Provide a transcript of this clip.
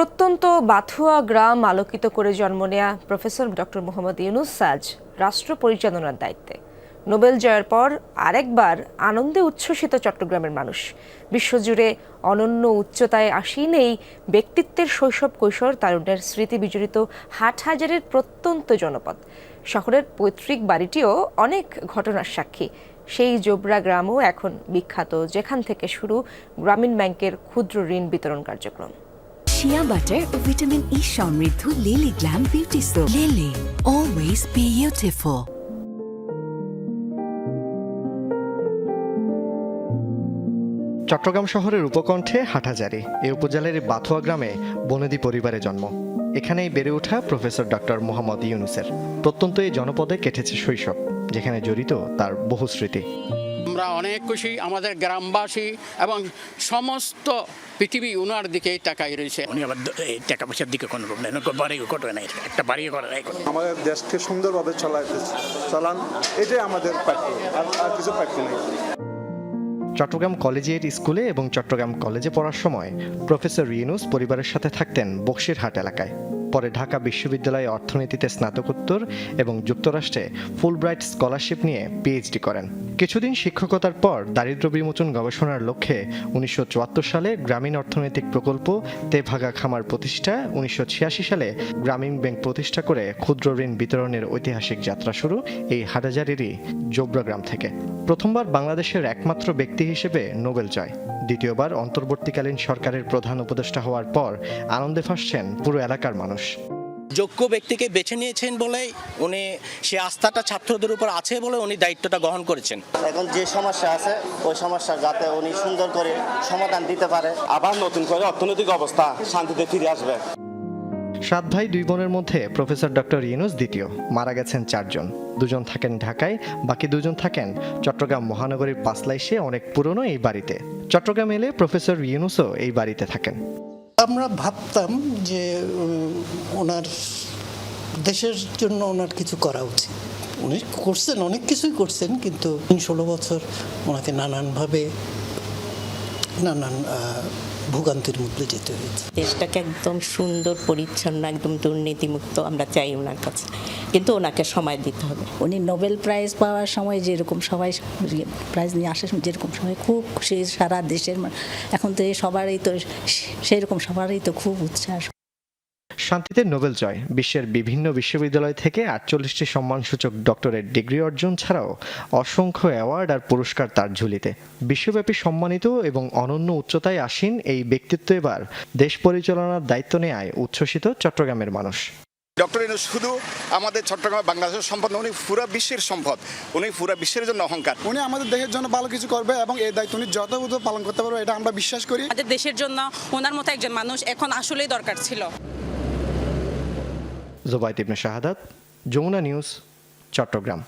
প্রত্যন্ত বাথুয়া গ্রাম আলোকিত করে জন্ম নেয়া প্রফেসর ডক্টর মোহাম্মদ ইউনুস সাজ রাষ্ট্র পরিচালনার দায়িত্বে। নোবেল জয়ের পর আরেকবার আনন্দে উচ্ছ্বসিত চট্টগ্রামের মানুষ। বিশ্বজুড়ে অনন্য উচ্চতায় আসীন এই ব্যক্তিত্বের শৈশব কৈশোর তারুণ্যের স্মৃতি বিজড়িত হাটহাজারের প্রত্যন্ত জনপদ। শহরের পৈতৃক বাড়িটিও অনেক ঘটনার সাক্ষী। সেই জোবরা গ্রামও এখন বিখ্যাত, যেখান থেকে শুরু গ্রামীণ ব্যাংকের ক্ষুদ্র ঋণ বিতরণ কার্যক্রম। শিয়া বাটার ও ভিটামিন ই সমৃদ্ধ Lily glam beauty soap Lily always beautiful Chittagong শহরের উপকণ্ঠে হাটাজারি এই উপজেলার বাথুয়া গ্রামে বনেদি পরিবারে জন্ম। এখানেই বেড়ে ওঠা প্রফেসর ডক্টর মোহাম্মদ ইউনুসের। প্রত্যন্ত এই জনপদে কেটেছে শৈশব, যেখানে জড়িত তার বহু স্মৃতি। আমরা অনেক খুশি আমাদের গ্রামবাসী এবং সমস্ত পৃথিবী উনার দিকেই তাকাই রয়েছে। উনি আবার এই টাকা পয়সার দিকে কোনো রূপ নেই বাড়ি করবে না একটা বাড়ি করে নাই আমাদের দেশকে সুন্দরভাবে চালাইতেছে চালান এটাই আমাদের প্রাপ্য আর আর কিছু প্রাপ্য নেই। চট্টগ্রাম কলেজিয়েট স্কুলে এবং চট্টগ্রাম কলেজে পড়ার সময় প্রফেসর ইউনুস পরিবারের সাথে থাকতেন বক্সিরহাট এলাকায়। পরে ঢাকা বিশ্ববিদ্যালয়ে অর্থনীতিতে স্নাতকোত্তর এবং যুক্তরাষ্ট্রে ফুলব্রাইট স্কলারশিপ নিয়ে পিএইচডি করেন। কিছুদিন শিক্ষকতার পর দারিদ্র বিমোচন গবেষণার লক্ষ্যে উনিশশো চুয়াত্তর সালে গ্রামীণ অর্থনৈতিক প্রকল্প তেভাগা খামার প্রতিষ্ঠা, উনিশশো ছিয়াশি সালে গ্রামীণ ব্যাংক প্রতিষ্ঠা করে ক্ষুদ্র ঋণ বিতরণের ঐতিহাসিক যাত্রা শুরু এই হাটাজারিরই জোবরা গ্রাম থেকে। প্রথমবার বাংলাদেশের একমাত্র ব্যক্তি হিসেবে নোবেল জয়। দ্বিতীয়বার অন্তর্বর্তীকালীন সরকারের প্রধান উপদেষ্টা হওয়ার পর আনন্দে ভাসছেন পুরো এলাকার মানুষ। যোগ্য ব্যক্তিকে বেছে নিয়েছেন বলেই উনি সে আস্থাটা ছাত্রদের উপর আছে বলে উনি দায়িত্বটা গ্রহণ করেছেন। এখন যে সমস্যা আছে ওই সমস্যা যাতে উনি সুন্দর করে সমাধান দিতে পারে। আবার নতুন করে অর্থনৈতিক অবস্থা শান্তিতে ফিরে আসবে। সাত ভাই দুই বোনের মধ্যে প্রফেসর ডক্টর ইউনুস দ্বিতীয়। মারা গেছেন চারজন। দুজন থাকেন ঢাকায়, বাকি দুজন থাকেন চট্টগ্রাম মহানগরীর পাঁচলাইশে অনেক পুরনো এই বাড়িতে। চট্টগ্রাম এলে প্রফেসর ইউনুসও এই বাড়িতে থাকেন। আমরা ভাবতাম যে ওনার দেশের জন্য ওনার কিছু করা উচিত। উনি করছেন, অনেক কিছুই করছেন, কিন্তু ষোলো বছর ওনাকে নানানভাবে, নানান ভোগান্তির মধ্যে যেতে হয়েছে। দেশটাকে একদম সুন্দর পরিচ্ছন্ন একদম দুর্নীতিমুক্ত আমরা চাই ওনার কাছে। কিন্তু ওনাকে সময় দিতে হবে। উনি নোবেল প্রাইজ পাওয়ার সময় যেরকম সবাই প্রাইজ নিয়ে আসে সময় যেরকম সময় খুব খুশি সারা দেশের এখন তো সবারই তো সেরকম সবারই তো খুব উচ্ছ্বাস। শান্তিতে নোবেল জয়। বিশ্বের বিভিন্ন বিশ্ববিদ্যালয় থেকে আটচল্লিশটি সম্মানসূচক ডক্টরেট ডিগ্রি অর্জন ছাড়াও অসংখ্য অ্যাওয়ার্ড আর পুরস্কার তার ঝুলিতে। বিশ্বব্যাপী সম্মানিত এবং অনন্য উচ্চতায় আসীন এই ব্যক্তিত্ব এবার দেশ পরিচালনার দায়িত্ব নেয় উচ্ছ্বসিত চট্টগ্রামের মানুষ। ডক্টর ইউনুস শুধু আমাদের চট্টগ্রাম বাংলাদেশের সম্পদ উনি পুরো বিশ্বের সম্পদ। উনি পুরো বিশ্বের জন্য অহংকার। উনি আমাদের দেশের জন্য ভালো কিছু করবে এবং এই দায়িত্ব উনি যথাযথ পালন করতে পারবে এটা আমরা বিশ্বাস করি। আমাদের দেশের জন্য ওনার মতো একজন মানুষ এখন আসলেই দরকার ছিল। জোবাইদ ইবনে শাহাদাত যমুনা নিউজ চট্টগ্রাম